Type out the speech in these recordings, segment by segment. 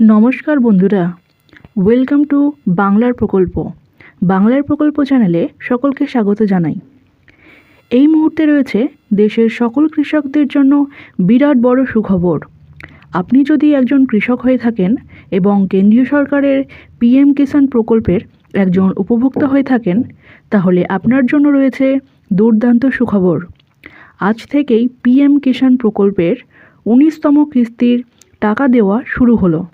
নমস্কার বন্ধুরা। Welcome to বাংলার প্রকল্প। বাংলার প্রকল্প চ্যানেলে সকলকে স্বাগত জানাই। এই মুহূর্তে রয়েছে দেশের সকল কৃষকদের জন্য বিরাট বড় সুখবর। আপনি যদি একজন কৃষক হয়ে থাকেন এবং কেন্দ্রীয় সরকারের পিএম কিষাণ প্রকল্পের একজন উপভোক্তা হয়ে থাকেন, তাহলে আপনার জন্য রয়েছে দুর্দান্ত সুখবর। আজ থেকেই পিএম কিষাণ প্রকল্পের উনিশতম কিস্তির টাকা দেওয়া শুরু হলো।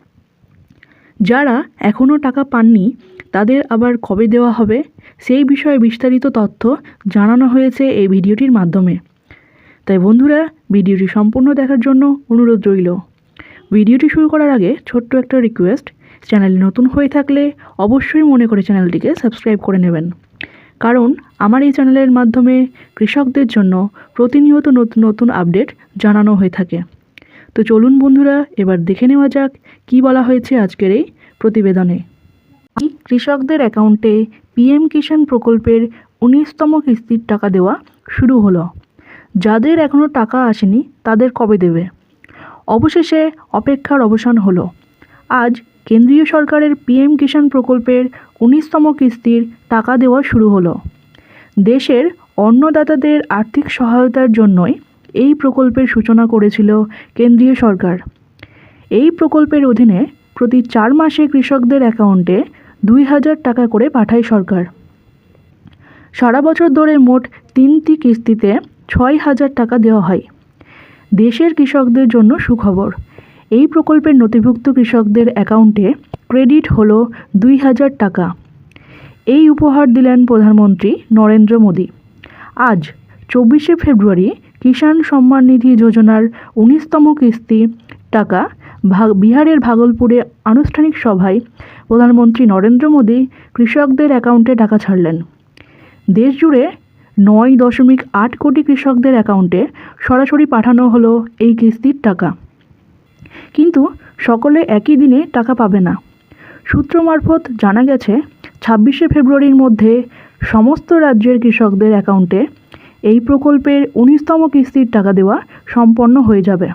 যারা এখনও টাকা পাননি, তাদের আবার কবে দেওয়া হবে? সেই বিষয়ে বিস্তারিত তথ্য জানানো হয়েছে এই ভিডিওটির মাধ্যমে। তাই বন্ধুরা, ভিডিওটি সম্পূর্ণ দেখার জন্য অনুরোধ রইল। ভিডিওটি শুরু করার আগে ছোট্ট একটা রিকোয়েস্ট চ্যানেল নতুন হয়ে থাকলে অবশ্যই মনে করে চ্যানেলটিকে সাবস্ক্রাইব করে নেবেন। কারণ আমার এই চ্যানেলের মাধ্যমে কৃষকদের জন্য প্রতিনিয়ত নতুন নতুন আপডেট জানানো হয়ে থাকে। তো চলুন বন্ধুরা, এবার দেখে নেওয়া যাক কী বলা হয়েছে আজকের এই প্রতিবেদনে। কৃষকদের অ্যাকাউন্টে পিএম কিষাণ প্রকল্পের উনিশতম কিস্তির টাকা দেওয়া শুরু হলো। যাদের এখনও টাকা আসেনি, তাদের কবে দেবে? অবশেষে অপেক্ষার অবসান হলো। আজ কেন্দ্রীয় সরকারের পিএম কিষাণ প্রকল্পের উনিশতম কিস্তির টাকা দেওয়া শুরু হলো। দেশের অন্নদাতাদের আর্থিক সহায়তার জন্যই এই প্রকল্পের সূচনা করেছিল কেন্দ্রীয় সরকার। এই প্রকল্পের অধীনে প্রতি চার মাসে কৃষকদের অ্যাকাউন্টে দুই হাজার টাকা করে পাঠায় সরকার। সারা বছর ধরে মোট তিনটি কিস্তিতে ছয় হাজার টাকা দেওয়া হয়। দেশের কৃষকদের জন্য সুখবর, এই প্রকল্পের নথিভুক্ত কৃষকদের অ্যাকাউন্টে ক্রেডিট হল দুই হাজার টাকা। এই উপহার দিলেন প্রধানমন্ত্রী নরেন্দ্র মোদী। আজ চব্বিশে ফেব্রুয়ারি কিষাণ সম্মান নিধি যোজনার উনিশতম কিস্তি টাকা বিহারের ভাগলপুরে আনুষ্ঠানিক সভায় প্রধানমন্ত্রী নরেন্দ্র মোদী কৃষকদের অ্যাকাউন্টে টাকা ছাড়লেন। দেশ জুড়ে নয় দশমিক আট কোটি কৃষকদের অ্যাকাউন্টে সরাসরি পাঠানো হলো এই কিস্তির টাকা। কিন্তু সকলে একই দিনে টাকা পাবে না। সূত্র মারফত জানা গেছে, ছাব্বিশে ফেব্রুয়ারির মধ্যে সমস্ত রাজ্যের কৃষকদের অ্যাকাউন্টে এই প্রকল্পের উনিশতম কিস্তির টাকা দেওয়া সম্পন্ন হয়ে যাবে।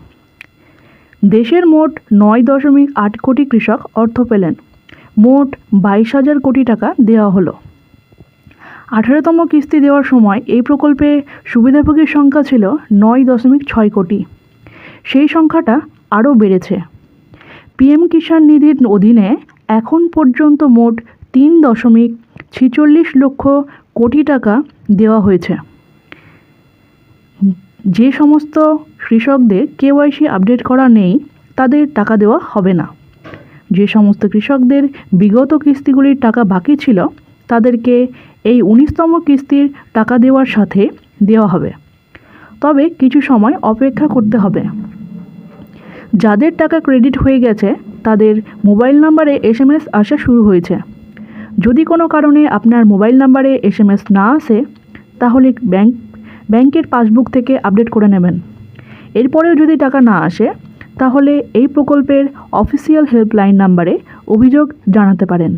দেশের মোট নয় দশমিক আট কোটি কৃষক অর্থ পেলেন। মোট বাইশ হাজার কোটি টাকা দেওয়া হলো। আঠারোতম কিস্তি দেওয়ার সময় এই প্রকল্পে সুবিধাভোগীর সংখ্যা ছিল নয় দশমিক ছয় কোটি। সেই সংখ্যাটা আরও বেড়েছে। পিএম কিষাণ নিধির অধীনে এখন পর্যন্ত মোট তিন দশমিক ছিচল্লিশ লক্ষ কোটি টাকা দেওয়া হয়েছে। যে সমস্ত কৃষকদের কেওয়াইসি আপডেট করা নেই, তাদের টাকা দেওয়া হবে না। যে সমস্ত কৃষকদের বিগত কিস্তিগুলির টাকা বাকি ছিল, তাদেরকে এই উনিশতম কিস্তির টাকা দেওয়ার সাথে দেওয়া হবে। তবে কিছু সময় অপেক্ষা করতে হবে। যাদের টাকা ক্রেডিট হয়ে গেছে, তাদের মোবাইল নাম্বারে এসএমএস আসা শুরু হয়েছে। যদি কোনো কারণে আপনার মোবাইল নাম্বারে এসএমএস না আসে, তাহলে ব্যাংক ব্যাংকের পাসবুক থেকে আপডেট করে নেবেন। এরপরেও যদি টাকা না আসে, তাহলে এই প্রকল্পের অফিসিয়াল হেল্পলাইন নাম্বারে অভিযোগ জানাতে পারেন।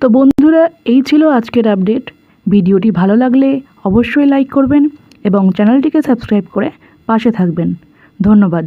তো বন্ধুরা, এই ছিল আজকের আপডেট। ভিডিওটি ভালো লাগলে অবশ্যই লাইক করবেন এবং চ্যানেলটিকে সাবস্ক্রাইব করে পাশে থাকবেন। ধন্যবাদ।